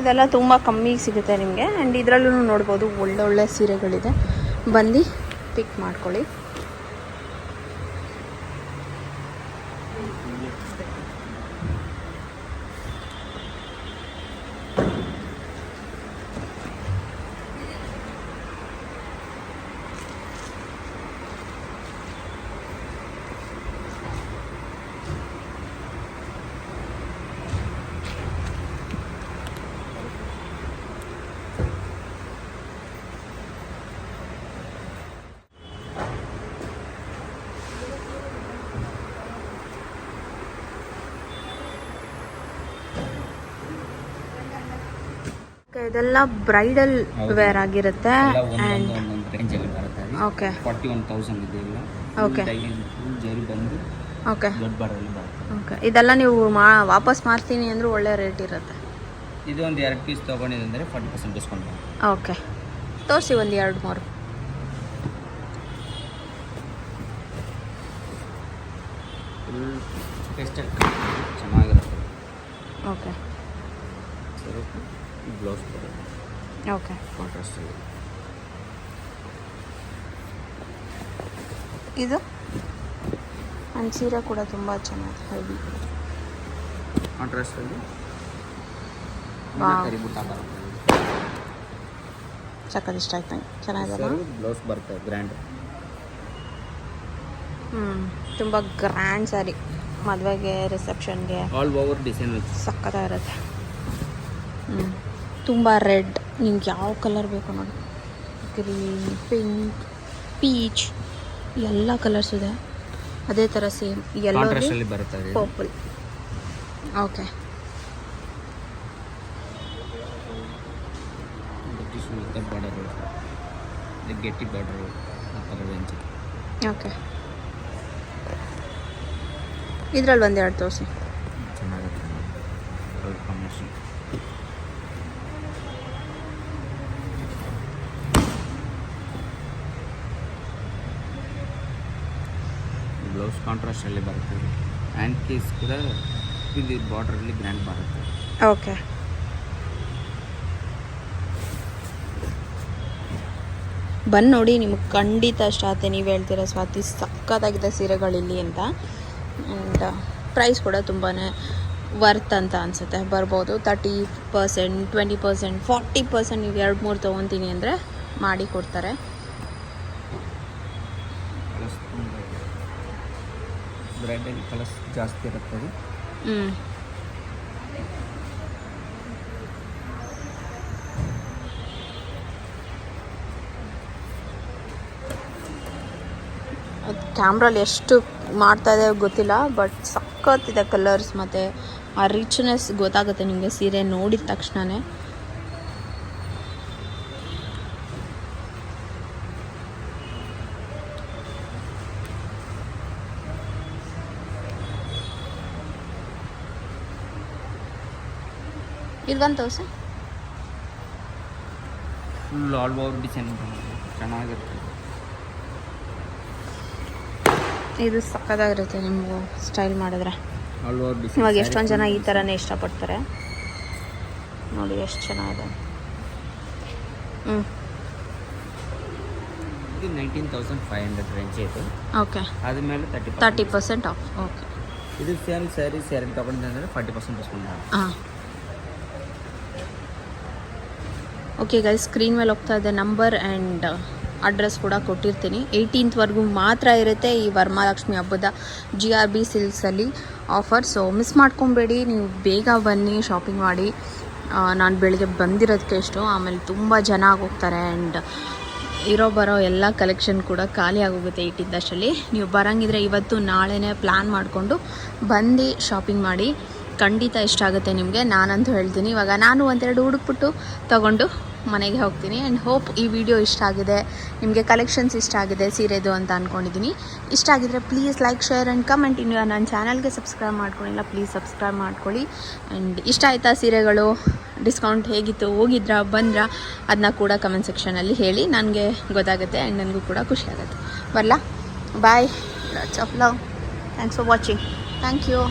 ಇದೆಲ್ಲ ತುಂಬ ಕಮ್ಮಿ ಸಿಗುತ್ತೆ ನಿಮಗೆ. ಆ್ಯಂಡ್ ಇದರಲ್ಲೂ ನೋಡ್ಬೋದು ಒಳ್ಳೊಳ್ಳೆ ಸೀರೆಗಳಿದೆ. ಬಂದು ಪಿಕ್ ಮಾಡ್ಕೊಳ್ಳಿ. ಇದೆಲ್ಲ ಬ್ರೈಡಲ್. ವೇರ್ ಆಗಿರುತ್ತೆ ಆ್ಯಂಡ್ ರೇಂಜಲ್ಲಿ ಬರುತ್ತೆ ಓಕೆ ಫಾರ್ಟಿ ಒನ್ ತೌಸಂಡ್ ಇದೆ ಇಲ್ಲ. ಫುಲ್ ಜರಿ ಬಂದು ಓಕೆ ದೊಡ್ಡ ಬಾರಲ್ಲಿ ಬರುತ್ತೆ. ಓಕೆ ಇದೆಲ್ಲ ನೀವು ಮಾ ವಾಪಸ್ ಮಾಡ್ತೀನಿ ಅಂದರೂ ಒಳ್ಳೆ ರೇಟ್ ಇರುತ್ತೆ. ಇದು ಒಂದು ಎರಡು ಪೀಸ್ ತೊಗೊಂಡಿದ್ರೆ ಫಾರ್ಟಿ ಪರ್ಸೆಂಟ್ ಡಿಸ್ಕೌಂಟ್ ಓಕೆ ತೋರಿಸಿ ಒಂದು ಎರಡು ಮೂರು. ಚೆನ್ನಾಗಿರುತ್ತೆ. Okay blouse okay. ಕಾಂಟ್ರಾಸ್ಟಲ್ಲಿ ಇದು? ಆ್ಯಂಡ್ ಸೀರೆ ಕೂಡ ತುಂಬ ಚೆನ್ನಾಗಿದೆ ಹೆವಿ ಕಾಂಟ್ರಾಸ್ಟಲ್ಲಿ ಸಕ್ಕತ್ ಇಷ್ಟ ಆಯ್ತು ನಂಗೆ. ಚೆನ್ನಾಗಿದೆ ಬ್ಲೌಸ್ ಬರುತ್ತೆ ಗ್ರ್ಯಾಂಡ್ ಹ್ಞೂ ತುಂಬ ಗ್ರ್ಯಾಂಡ್ ಸ್ಯಾರಿ ಮದುವೆಗೆ ರಿಸೆಪ್ಷನ್ಗೆ ಆಲ್ ಓವರ್ ಡಿಸೈನ್ ಸಕ್ಕತ್ತಾಗಿರುತ್ತೆ. ಹ್ಞೂ ತುಂಬ ರೆಡ್. ನಿಮ್ಗೆ ಯಾವ ಕಲರ್ ಬೇಕು ನೋಡಿ. ಗ್ರೀನ್ ಪಿಂಕ್ ಪೀಚ್ ಎಲ್ಲ ಕಲರ್ಸ್ ಇದೆ. ಅದೇ ಥರ ಸೇಮ್. ಎಲ್ಲ. ಪರ್ಪಲ್ ಓಕೆ ಗೆಟ್ಟಿ ಬಾರ್ಡರ್ ಓಕೆ ಇದ್ರಲ್ಲಿ ಒಂದೆರಡು ತೋರಿಸಿ. ಚೆನ್ನಾಗಿರುತ್ತೆ ಕಲರ್ ಕಾಂಬಿನೇಷನ್ ಬ್ಲೌಸ್ ಕಾಂಟ್ರಾಸ್ಟಲ್ಲಿ ಬರುತ್ತೆ. ಹ್ಯಾಂಡ್ ಕೇಸ್ ಕೂಡ ಇದು ಬಾರ್ಡ್ರಲ್ಲಿ ಗ್ರ್ಯಾಂಡ್ ಬರುತ್ತೆ. ಓಕೆ ಬಂದು ನೋಡಿ, ನಿಮಗೆ ಖಂಡಿತ ಇಷ್ಟ ಆಗುತ್ತೆ ನೀವು ಹೇಳ್ತೀರ ಸ್ವಾತಿ? ಸಕ್ಕತ್ತಾಗಿದೆ ಸೀರೆಗಳಿಲ್ಲಿ ಅಂತ. ಆ್ಯಂಡ್ ಪ್ರೈಸ್ ಕೂಡ ತುಂಬಾ ವರ್ತ್ ಅಂತ ಅನಿಸುತ್ತೆ. ಬರ್ಬೋದು thirty percent twenty percent forty percent ನೀವು ಎರಡು ಮೂರು ತೊಗೊತೀನಿ ಅಂದರೆ ಮಾಡಿ ಕೊಡ್ತಾರೆ ಕಲರ್ಸ್ ಬ್ರೈಡಲ್ ಕಲರ್ಸ್ ಜಾಸ್ತಿ ಇರುತ್ತೆ ಹ್ಞೂ ಅದು ಕ್ಯಾಮ್ರಲ್ಲಿ ಎಷ್ಟು ಮಾಡ್ತಾ ಇದೆ ಗೊತ್ತಿಲ್ಲ ಬಟ್ ಸಖತ್ತಿದೆ ಕಲರ್ಸ್ ಮತ್ತು. ಆ ರಿಚ್ನೆಸ್ ಗೊತ್ತಾಗುತ್ತೆ ನಿಮಗೆ ಸೀರೆ ನೋಡಿದ ತಕ್ಷಣವೇ ಇದು ಬಂತು ತೋರಿಸಿ. ಫುಲ್ ಆಲ್ ಓವರ್ ಡಿಸೈನ್ ಚೆನ್ನಾಗಿರುತ್ತೆ. ಇದು ಸಕ್ಕದಾಗಿರುತ್ತೆ ನಿಮಗೂ ಸ್ಟೈಲ್ ಮಾಡಿದ್ರೆ. ಇವಾಗ ಎಷ್ಟೊಂದು ಜನ ಈ ಥರನೇ ಇಷ್ಟಪಡ್ತಾರೆ? ನೋಡಿ ಎಷ್ಟು ಚೆನ್ನಾಗಿದೆ. ಹ್ಞೂ ಇದು nineteen thousand five hundred range ಇದು. ಓಕೆ ಅದ್ಮೇಲೆ thirty thirty percent off okay ಇದು ಸೇಮ್ ಸ್ಯಾರಿ ಸ್ಯಾರಿ ತಗೊಂಡಿದ್ರೆ ಫಾರ್ಟಿ ಪರ್ಸೆಂಟ್ ಡಿಸ್ಕೌಂಟ್ ಹಾಂ. ಓಕೆ ಗೈ ಸ್ಕ್ರೀನ್ ಮೇಲೆ ಹೋಗ್ತಾ ಇದೆ ನಂಬರ್ ಆ್ಯಂಡ್ ಅಡ್ರೆಸ್ ಕೂಡ ಕೊಟ್ಟಿರ್ತೀನಿ. ಏಯ್ಟೀನ್ತ್ವರೆಗೂ ಮಾತ್ರ ಇರುತ್ತೆ ಈ ವರಮಹಾಲಕ್ಷ್ಮಿ ಹಬ್ಬದ ಜಿ ಆರ್ ಬಿ ಸಿಲ್ಕ್ಸಲ್ಲಿ ಆಫರ್ ಸೊ ಮಿಸ್ ಮಾಡ್ಕೊಬೇಡಿ, ನೀವು ಬೇಗ ಬನ್ನಿ ಶಾಪಿಂಗ್ ಮಾಡಿ. ನಾನು ಬೆಳಿಗ್ಗೆ ಬಂದಿರೋದಕ್ಕೆ ಎಷ್ಟು ಆಮೇಲೆ ತುಂಬ ಜನ ಆಗೋಗ್ತಾರೆ ಆ್ಯಂಡ್ ಇರೋ ಬರೋ ಎಲ್ಲ ಕಲೆಕ್ಷನ್ ಕೂಡ ಖಾಲಿ ಆಗೋಗುತ್ತೆ ಏಯ್ಟೀನ್ ಅಷ್ಟರಲ್ಲಿ. ನೀವು ಬರೋಂಗಿದ್ರೆ ಇವತ್ತು ನಾಳೆನೇ ಪ್ಲ್ಯಾನ್ ಮಾಡಿಕೊಂಡು ಬಂದು ಶಾಪಿಂಗ್ ಮಾಡಿ. ಖಂಡಿತ ಇಷ್ಟ ಆಗುತ್ತೆ ನಿಮಗೆ. ನಾನಂತೂ ಹೇಳ್ತೀನಿ. ಇವಾಗ ನಾನು ಒಂದೆರಡು ಹುಡುಕ್ಬಿಟ್ಟು ತಗೊಂಡು ಮನೆಗೆ ಹೋಗ್ತೀನಿ. ಆ್ಯಂಡ್ ಹೋಪ್ ಈ ವಿಡಿಯೋ ಇಷ್ಟ ಆಗಿದೆ. ನಿಮಗೆ ಕಲೆಕ್ಷನ್ಸ್ ಇಷ್ಟ ಆಗಿದೆ, ಸೀರೆದು ಅಂತ ಅಂದ್ಕೊಂಡಿದ್ದೀನಿ ಇಷ್ಟ ಆಗಿದ್ರೆ please like share and comment ಇನ್ನು ನನ್ನ ಚಾನಲ್ಗೆ ಸಬ್ಸ್ಕ್ರೈಬ್ ಮಾಡ್ಕೊಂಡಿಲ್ಲ ಪ್ಲೀಸ್ ಸಬ್ಸ್ಕ್ರೈಬ್ ಮಾಡ್ಕೊಳ್ಳಿ. ಆ್ಯಂಡ್ ಇಷ್ಟ ಆಯಿತಾ ಸೀರೆಗಳು? ಡಿಸ್ಕೌಂಟ್ ಹೇಗಿತ್ತು, ಹೋಗಿದ್ರಾ, ಬಂದ್ರಾ? ಅದನ್ನ ಕೂಡ ಕಮೆಂಟ್ ಸೆಕ್ಷನಲ್ಲಿ ಹೇಳಿ. ನನಗೆ ಗೊತ್ತಾಗುತ್ತೆ ಆ್ಯಂಡ್ ನನಗೂ ಕೂಡ ಖುಷಿ ಆಗುತ್ತೆ. ಬರಲಾ? Bye lots of love thanks for watching thank you